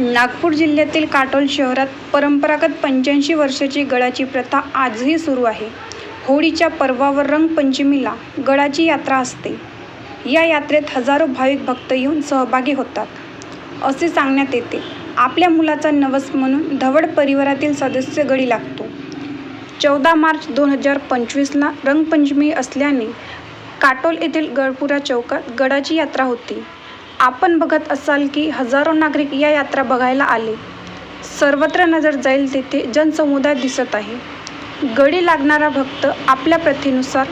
नागपूर जिल्ह्यातील काटोल शहरात परंपरागत पंच्याऐंशी वर्षाची गडाची प्रथा आजही सुरू आहे. होळीच्या पर्वावर रंगपंचमीला गडाची यात्रा असते. या यात्रेत हजारो भाविक भक्त येऊन सहभागी होतात. असे सांगण्यात येते आपल्या मुलाचा नवस म्हणून धवड परिवारातील सदस्य गडी लागतो. चौदा मार्च दोन हजार पंचवीसला रंगपंचमी असल्याने काटोल येथील गळपुरा चौकात गडाची यात्रा होती. आपण बघत असाल की हजारो नागरिक या यात्रा बघायला आले. सर्वत्र नजर जाईल तेथे जनसमुदाय दिसत आहे. गडी लागणारा भक्त आपल्या प्रथेनुसार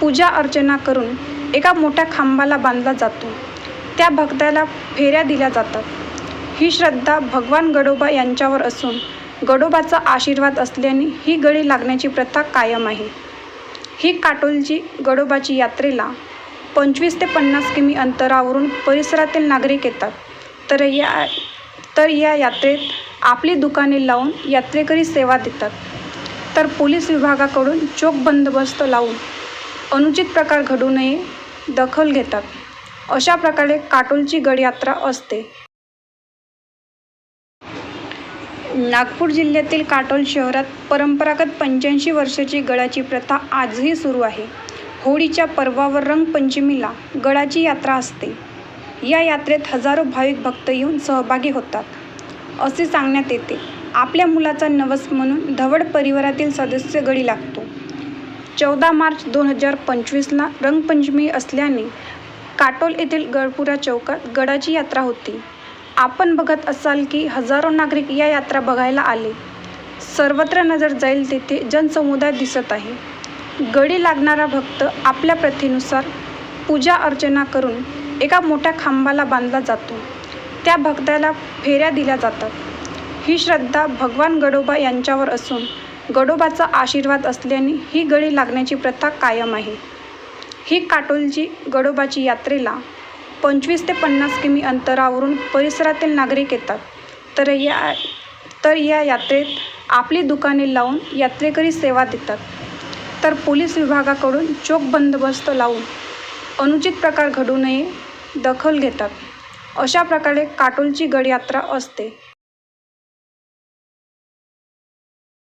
पूजा अर्चना करून एका मोठ्या खांबाला बांधला जातो. त्या भक्ताला फेऱ्या दिल्या जातात. ही श्रद्धा भगवान गडोबा यांच्यावर असून गडोबाचा आशीर्वाद असल्याने ही गडी लागण्याची प्रथा कायम आहे. ही काटोलची गडोबाची यात्रेला पंचवीस ते पन्नास किमी अंतरावरून परिसरातील नागरिक येतात. तर या तर या यात्रेत आपली दुकाने लावून यात्रेकरी सेवा देतात. तर पोलीस विभागाकडून चोख बंदोबस्त लावून अनुचित प्रकार घडू नये दखल घेतात. अशा प्रकारे काटोलची गडयात्रा असते. नागपूर जिल्ह्यातील काटोल शहरात परंपरागत पंच्याऐंशी वर्षाची गडाची प्रथा आजही सुरू आहे. होळीच्या पर्वावर रंगपंचमीला गडाची यात्रा असते. या यात्रेत हजारो भाविक भक्त येऊन सहभागी होतात. असे सांगण्यात येते आपल्या मुलाचा नवस म्हणून धवड परिवारातील सदस्य गडी लागतो. चौदा मार्च दोन हजार पंचवीसला रंगपंचमी असल्याने काटोल येथील गडपुरा चौकात गडाची यात्रा होती. आपण बघत असाल की हजारो नागरिक या यात्रा बघायला आले. सर्वत्र नजर जाईल तेथे जनसमुदाय दिसत आहे. गडी लागणारा भक्त आपल्या प्रथेनुसार पूजा अर्चना करून एका मोठ्या खांबाला बांधला जातो. त्या भक्ताला फेऱ्या दिल्या जातात. ही श्रद्धा भगवान गडोबा यांच्यावर असून गडोबाचा आशीर्वाद असल्याने ही गडी लागण्याची प्रथा कायम आहे. ही काटोलची गडोबाची यात्रेला पंचवीस ते पन्नास किमी अंतरावरून परिसरातील नागरिक येतात. तर या तर या यात्रेत आपली दुकाने लावून यात्रेकरी सेवा देतात. तर पोलीस विभागाकडून चोख बंदोबस्त लावून अनुचित प्रकार घडू नये दखल घेतात. अशा प्रकारे काटोलची गडयात्रा असते.